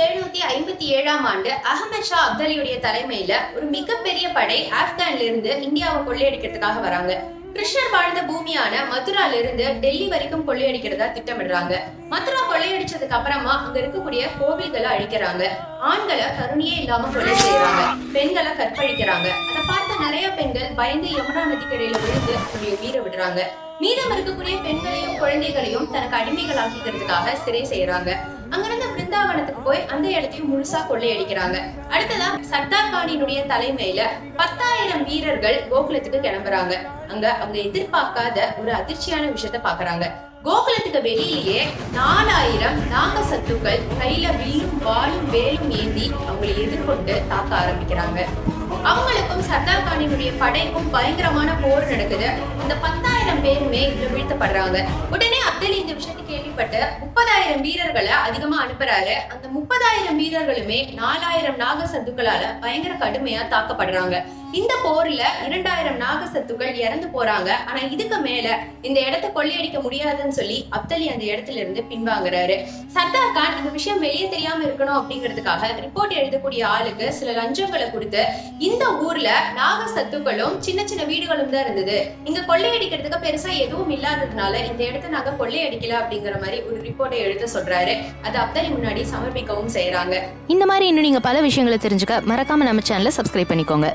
எழுநூத்தி ஐம்பத்தி ஏழாம் ஆண்டு அகமது ஷா அப்தலியுடைய தலைமையில ஒரு மிகப்பெரிய படை ஆப்கான்ல இருந்து இந்தியாவை கொள்ளையடிக்கிறதுக்காக வராங்க. கிருஷ்ணர் வாழ்ந்த பூமியான மதுரால இருந்து டெல்லி வரைக்கும் கொள்ளையடிக்கிறதா திட்டமிடுறாங்க. மதுரா கொள்ளையடிச்சதுக்கு அப்புறமா அங்க இருக்கக்கூடிய கோவில்களை அழிக்கிறாங்க. ஆண்களை கருணையே இல்லாம கொலை செய்யறாங்க பெண்களை கற்பழிக்கிறாங்க. அதை பார்த்த நிறைய பெண்கள் பயந்து யமுனா நதிக்கரையில விழுந்து அவங்களுடைய உயிரை விடுறாங்க. மீதம் இருக்கக்கூடிய பெண்களையும் குழந்தைகளையும் தனக்கு அடிமைகள் ஆக்கிக்கிறதுக்காக சிறை செய்யறாங்க அங்கிருந்து போய் அந்த இடத்தையும் முழுசா கொள்ளையடிக்கிறாங்க. அடுத்ததா சர்தார் கானினுடைய தலைமையில பத்தாயிரம் வீரர்கள் கோகுலத்துக்கு கிளம்புறாங்க. அங்க அவங்க எதிர்பார்க்காத ஒரு அதிர்ச்சியான விஷயத்த பாக்குறாங்க கோகுலத்துக்கு வெளியிலேயே நாலாயிரம் நாக சத்துக்கள் கையில வில்லும் வாளும் வேலும் ஏந்தி அவங்களை எதிர்கொண்டு தாக்க ஆரம்பிக்கிறாங்க. அவங்களுக்கும் சர்தார் கானினுடைய படைக்கும் பயங்கரமான போர் நடக்குது. இந்த பத்து பேருமே இதுல வீழ்த்தப்படுறாங்க. உடனே அப்தலி இந்த விஷயத்தை கேள்விப்பட்டு முப்பதாயிரம் வீரர்களை அதிகமா அனுப்புறாரு. அந்த முப்பதாயிரம் வீரர்களுமே நாலாயிரம் நாக சத்துக்களால பயங்கர கடுமையா தாக்கப்படுறாங்க. இந்த போர்ல இரண்டாயிரம் நாக சத்துக்கள் இறந்து போறாங்க. ஆனா இதுக்கு மேல இந்த இடத்த கொள்ளையடிக்க முடியாதுன்னு சொல்லி அப்தலி அந்த இடத்துல இருந்து பின்வாங்குறாரு. சர்தார் கான் இந்த விஷயம் வெளியே தெரியாம இருக்கணும் அப்படிங்கிறதுக்காக ரிப்போர்ட் எழுதக்கூடிய ஆளுக்கு சில லஞ்சங்களை கொடுத்து இந்த ஊர்ல நாக சத்துக்களும் சின்ன சின்ன வீடுகளும் தான் இருந்தது. இங்க கொள்ளையடிக்கிறதுக்கு பெருசா எதுவும் இல்லாததுனால இந்த இடத்த நாங்க கொள்ளையடிக்கல அப்படிங்கிற மாதிரி ஒரு ரிப்போர்ட்டை எழுத சொல்றாரு. அது அப்தலி முன்னாடி சமர்ப்பிக்கவும் செய்யறாங்க இந்த மாதிரி இன்னும் நீங்க பல விஷயங்களை தெரிஞ்சுக்க மறக்காம நம்ம சேனலை சப்ஸ்கிரைப் பண்ணிக்கோங்க.